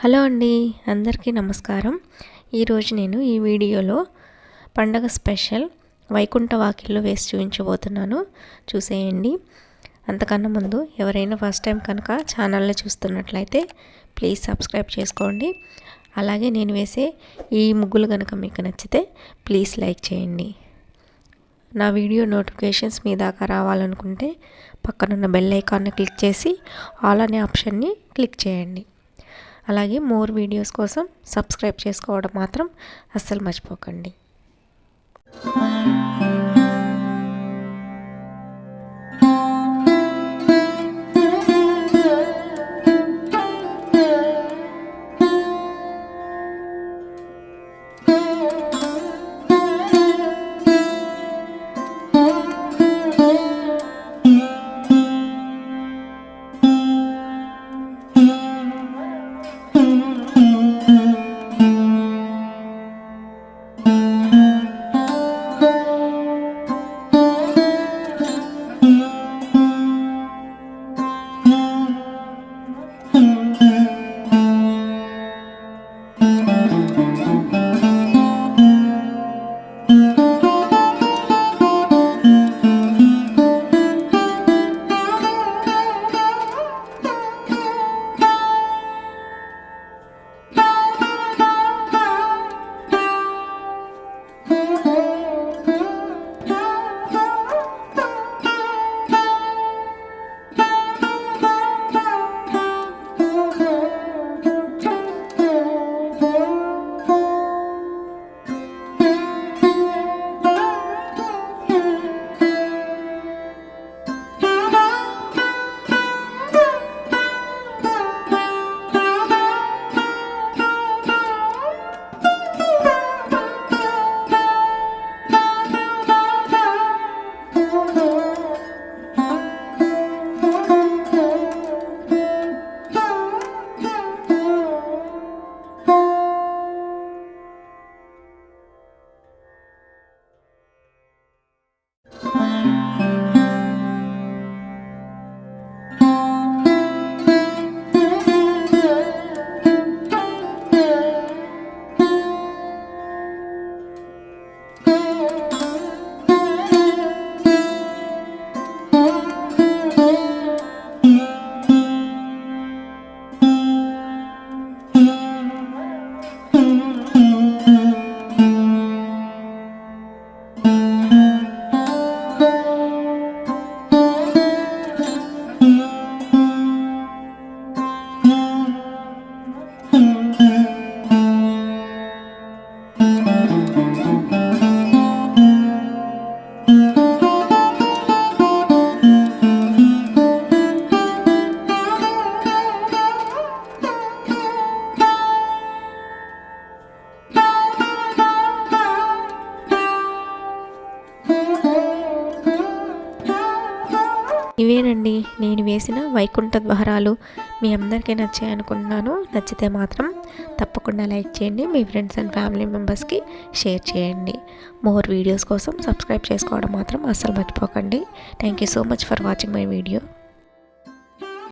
Hello అండి అందరికీ నమస్కారం. ఈరోజు నేను ఈ వీడియోలో పండగ స్పెషల్ వైకుంఠ వాకిల్లో వేసి చూపించబోతున్నాను. చూసేయండి. అంతకన్నా ముందు ఎవరైనా ఫస్ట్ టైం కనుక ఛానల్ని చూస్తున్నట్లయితే ప్లీజ్ సబ్స్క్రైబ్ చేసుకోండి. అలాగే నేను వేసే ఈ ముగ్గులు కనుక మీకు నచ్చితే ప్లీజ్ లైక్ చేయండి. నా వీడియో నోటిఫికేషన్స్ మీ దాకా రావాలనుకుంటే పక్కనున్న బెల్ ఐకాన్ని క్లిక్ చేసి ఆల్ అనే ఆప్షన్ని క్లిక్ చేయండి. అలాగే మోర్ వీడియోస్ కోసం సబ్స్క్రైబ్ చేసుకోవడం మాత్రం అస్సలు మర్చిపోకండి. Mm-hmm. ఇవేనండి నేను వేసిన వైకుంఠ ద్వారాలు మీ అందరికీ నచ్చాయి అనుకుంటున్నాను. నచ్చితే మాత్రం తప్పకుండా లైక్ చేయండి మీ ఫ్రెండ్స్ అండ్ ఫ్యామిలీ మెంబర్స్కి షేర్ చేయండి. మోర్ వీడియోస్ కోసం సబ్స్క్రైబ్ చేసుకోవడం మాత్రం అస్సలు మర్చిపోకండి. Thank you so much for watching my video.